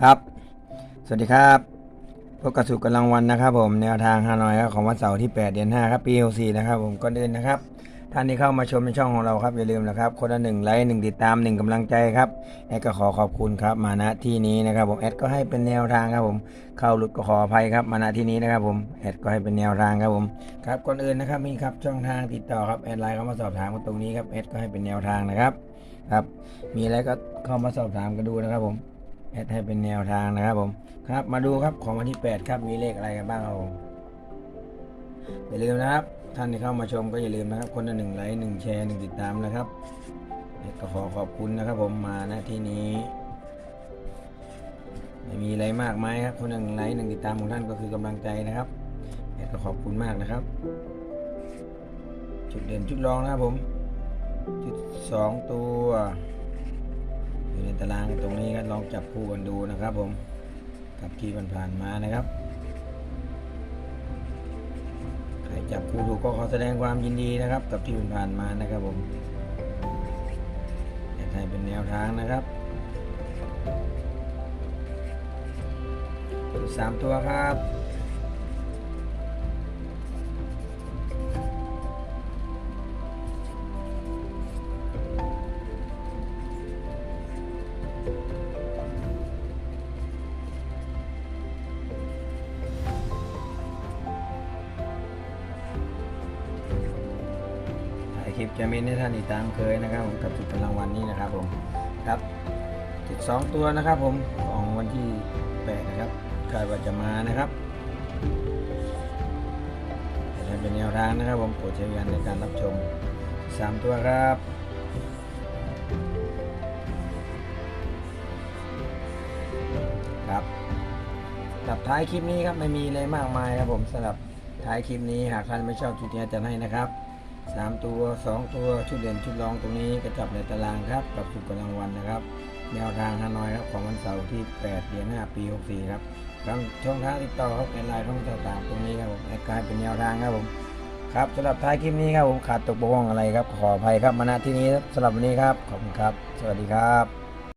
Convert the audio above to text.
ครับ สวัสดีครับพบกับสุขกำลังวันนะครับ ผมแนวทางฮานอยของวันเสาร์ที่ 8 เดือน5ครับปี64นะครับ ผมก่อนอื่นนะครับ ท่านที่เข้ามาชมในช่องของเราครับอย่าลืมนะครับ คนละหนึ่งไลค์หนึ่งติดตามหนึ่งกำลังใจครับแอดก็ขอขอบคุณครับ มาณที่นี้นะครับ ผมแอดก็ให้เป็นแนวทางครับผม เข้าหลุดก็ขออภัยครับมาณที่นี้นะครับ ผมแอดก็ให้เป็นแนวทางครับผมครับก่อนอื่นนะครับมีครับช่องทางติดต่อครับแอดไลน์เข้ามาสอบถามกันตรงนี้ครับแอดก็ให้เป็นแนวทางนะครับครับ มีอะไรก็เข้ามาสอบถามกันดูนะครับผม แอดให้เป็นแนวทางนะครับผมครับมาดูครับของวันที่ 8 ครับมีเลขอะไรกันบ้างครับผมอย่าลืมนะครับ ท่านที่เข้ามาชมก็อย่าลืมนะครับ คนละหนึ่งไลค์หนึ่งแชร์หนึ่งติดตามนะครับก็ขอขอบคุณนะครับผมมาณที่นี้ไม่มีอะไรมากมายครับ คนหนึ่งไลค์หนึ่งติดตามของท่านก็คือกำลังใจนะครับแอดก็ขอบคุณมากนะครับ จุดเด่นจุดรองนะครับผมจุดสองตัว อยู่ในตารางตรงนี้ก็ลองจับคู่กันดูนะครับ ผมกับที่ผ่านๆมานะครับใครจับคู่ถูกก็ขอแสดงความยินดีนะครับ กับที่ผ่านๆมานะครับ ผมอยากให้เป็นแนวทางนะครับสามตัวครับ คลิปจะมีให้ท่านอีกตามเคยนะครับผมกับจุดกำลังวันนี้นะครับผมครับจุดสองตัวนะครับผมของวันที่แปดนะครับคาดว่าจะมานะครับแต่ถ้าเป็นแนวทางนะครับผมโปรดใช้วิจารณญาณในการรับชมสามตัวครับครับกับท้ายคลิปนี้ครับไม่มีอะไรมากมายครับผมสำหรับท้ายคลิปนี้หากท่านไม่ชอบคลิปนี้จะให้นะครับ สามตัวสองตัวชุดเด่นชุดรองตรงนี้กระจับในตารางครับกับสุดกำลังวันนะครับ แนวทางฮานอยครับของวันเสาร์ที่ 8 เดือน5ปี 64 ครับทางช่องทางติดต่อครับเป็นไลน์ช่องต่างๆตรงนี้ครับผมกลายเป็นแนวทางครับผมครับสำหรับท้ายคลิปนี้ครับผมขาดตกบกพร่องอะไรครับขออภัยครับมาณที่นี้สำหรับวันนี้ครับขอบคุณครับ สวัสดีครับ